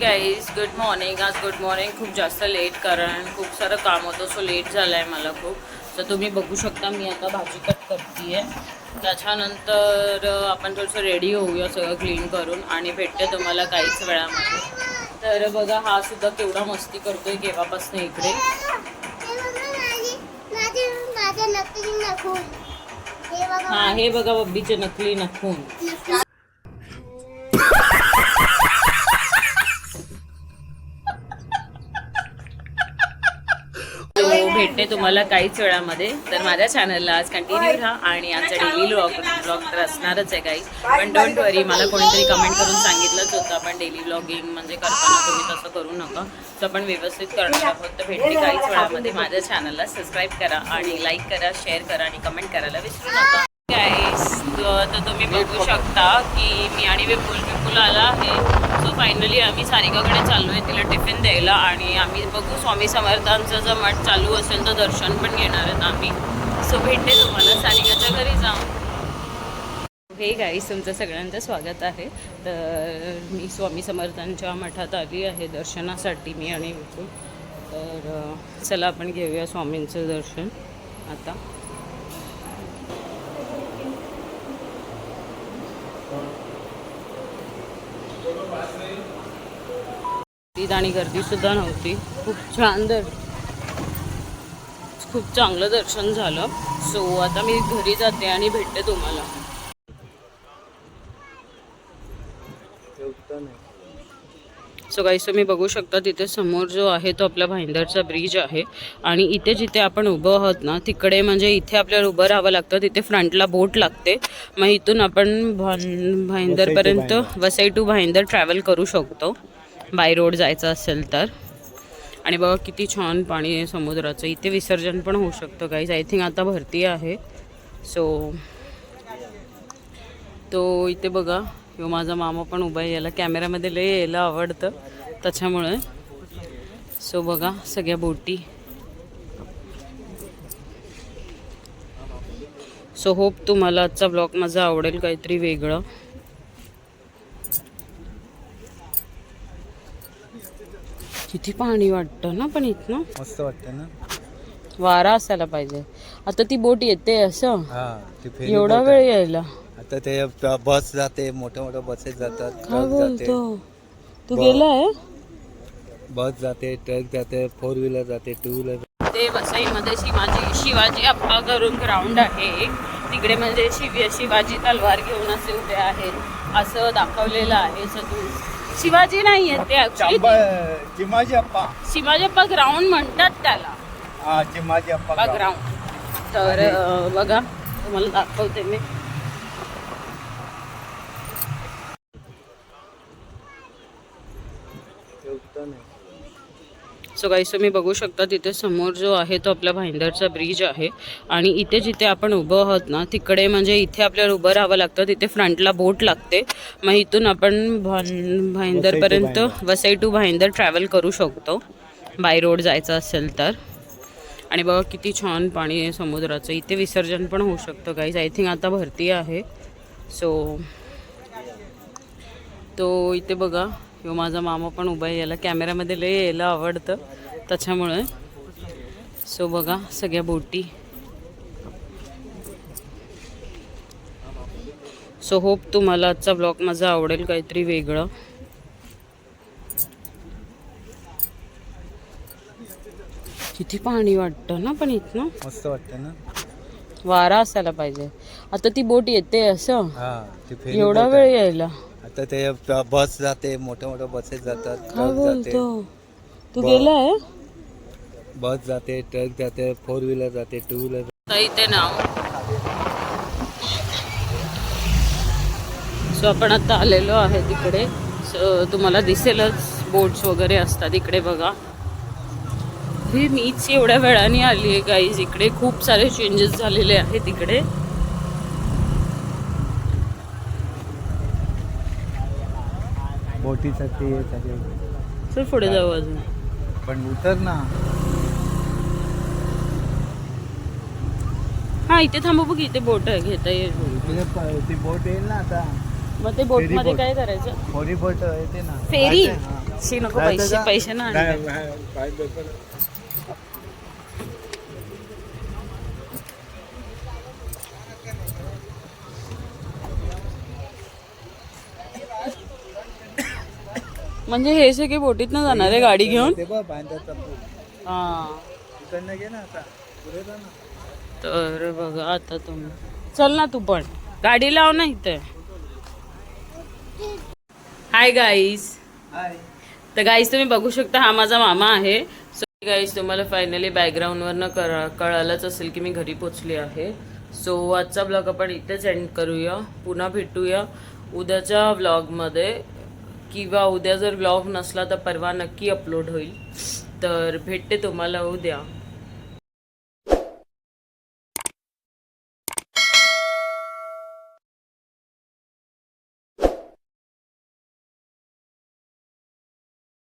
Guys good morning आज good morning खूप जास्त लेट कारण खूप सारं काम होतं सो लेट झालं आहे मला खूप. तर तुम्ही बघू शकता मी आता भाजी कट करते आहे त्याच्यानंतर आपण थोडंसं रेडी होऊया सगळं क्लीन करून आणि भेटते तुम्हाला काहीच वेळामध्ये. तर बघा हा सुद्धा केवढा मस्ती करतोय केव्हापासून इकडे. हे बघा हा हे बघा बब्बीचे नकली नखून तो भेटते तुम्हाला काहीच वेळामध्ये. तर माझ्या चॅनलला आज कंटिन्यू राहा आणि आमचा डेली ब्लॉग ब्लॉग तर असणारच आहे काही. पण डोंट वरी मला कोणीतरी कमेंट करून सांगितलंच होतं आपण डेली ब्लॉगिंग म्हणजे करताना तुम्ही तसं करू नका. तर आपण व्यवस्थित करणार आहोत तर भेटते काहीच वेळामध्ये. माझ्या चॅनलला सबस्क्राईब करा आणि लाईक करा शेअर करा आणि कमेंट करायला विसरू नका. गाईस तर तुम्ही बघू शकता की मी आणि विपुल विपुल आला आहे सो फायनली आम्ही सारिकाकडे चाललो आहे तिला टिफिन द्यायला आणि आम्ही बघू स्वामी समर्थांचं जर मठ चालू असेल तर दर्शन पण घेणार आहेत आम्ही. सो भेटते तुम्हाला सारिकाच्या घरी जाऊन. हे गाईस तुमचं सगळ्यांचं स्वागत आहे. तर मी स्वामी समर्थांच्या मठात आली आहे दर्शनासाठी मी आणि विपुल. तर चला आपण घेऊया स्वामींचं दर्शन. आता. गर्दीत आणि गर्दी सुद्धा नव्हती. खूप छान दर खूप चांगलं दर्शन झालं. सो आता मी घरी जाते आणि भेटते तुम्हाला. सो गाईस तुम्ही बघू शकता तिथे समोर जो आहे तो आपला भाईंदरचा ब्रिज आहे. आणि इथे जिथे आपण उभं आहोत ना तिकडे म्हणजे इथे आपल्याला उभं राहावं लागतं. तिथे फ्रंटला बोट लागते. मग इथून आपण भाईंदरपर्यंत वसई टू भाईंदर. ट्रॅव्हल करू शकतो. बाय रोड जायचं असेल तर. आणि बघा किती छान पाणी आहे समुद्राचं. इथे विसर्जन पण होऊ शकतं काहीच आय थिंक आता भरती आहे. सो तो इथे बघा. ह्यो माझा मामा पण उभा आहे. याला कॅमेऱ्यामध्ये लय यायला आवडतं. त्याच्यामुळे. सो बघा सगळ्या बोटी. सो होप तुम्हाला आजचा ब्लॉग माझा आवडेल काहीतरी वेगळं. किती पाणी वाटतं ना पण इथनं? मस्त वाटतं ना. वारा असायला पाहिजे. आता ती बोट येते असं. हा एवढा वेळ. यायला. आता ते बस जाते मोठ्या मोठ्या बसेस जातात काय बोलतो? तू गेलाय बस जाते ट्रक जाते फोर व्हीलर जाते टू व्हीलर ते वसईमध्ये शिवाजी शिवाजी अप्पा करून ग्राउंड आहे. तिकडे म्हणजे शिव शिवाजी तलवार घेऊन असे उभे आहेत. असं दाखवलेलं आहे सगळं. शिवाजी नाही आहेत ते चिमाजी अप्पा. शिवाजी अप्पा ग्राउंड म्हणतात त्याला. हा चिमाजी अप्पा ग्राउंड तर अं, बघा तुम्हाला दाखवते मी. सो गाईस तुम्ही बघू शकता तिथे समोर जो आहे तो आपला भाईंदरचा ब्रिज आहे. आणि इथे जिथे आपण उभं आहोत ना तिकडे म्हणजे इथे आपल्याला उभं राहावं लागतं तिथे फ्रंटला बोट लागते. मग इथून आपण भाईंदरपर्यंत वसई टू भाईंदर. ट्रॅव्हल करू शकतो. बाय रोड जायचं असेल तर. आणि बघा किती छान पाणी आहे समुद्राचं. इथे विसर्जन पण होऊ शकतं काहीच आय थिंक आता भरती आहे. सो तो इथे बघा. ह्यो माझा मामा पण उभा आहे याला कॅमेऱ्यामध्ये लय यायला आवडतं. त्याच्यामुळे. सो बघा सगळ्या बोटी. सो होप तुम्हाला आजचा ब्लॉग माझा आवडेल काहीतरी वेगळं. किती पाणी वाटतं ना पण इथनं? मस्त वाटतं ना. वारा असायला पाहिजे. आता ती बोट येते असं? एवढा वेळ. यायला. आता ते बस जाते मोठ्या मोठ्या बसेस जातात काय ट्रक जाते. बोलतो? तू गेलाय बस जाते ट्रक जाते फोर व्हीलर जाते टू व्हीलर इथे नाव. सो आपण आता आलेलो आहे तिकडे. सो तुम्हाला दिसेलच बोट्स वगैरे असतात इकडे बघा. हे मीच एवढ्या वेळाने आली आहे गाईज इकडे खूप सारे चेंजेस झालेले आहेत इकडे. बोटीसाठी हे सगळे चल पुढे जाऊ अजून. पण उतर ना. हा इथे थांबू बघ इथे बोट आहे घेता येईल. प- ती बोट येईल ना आता. मग ते बोट. मध्ये. काय करायचं? होरी बोट येते ना. फेरी? हा. शी नको पैसे पैसे ना म्हणजे हे सगळे बोटीत ना जाणार आहे गाडी घेऊन? ते बघ बांधाचा पूल हा. तिकडनं घे ना आता. पुढे जा ना. तर बघा आता तुम्ही. चल ना तू पण. गाडी लाव ना इथे. हाय गाईस हाय तर गाईस तुम्ही बघू शकता हा माझा मामा आहे. सो गाईस तुम्हाला फायनली बॅकग्राऊंडवरनं कळ कळालंच असेल की मी घरी पोचली आहे. सो आजचा ब्लॉग आपण इथेच एंड करूया. पुन्हा भेटूया उद्याच्या व्लॉगमध्ये किंवा उद्या जर ब्लॉग नसला तर परवा नक्की अपलोड होईल. तर भेटते तुम्हाला उद्या.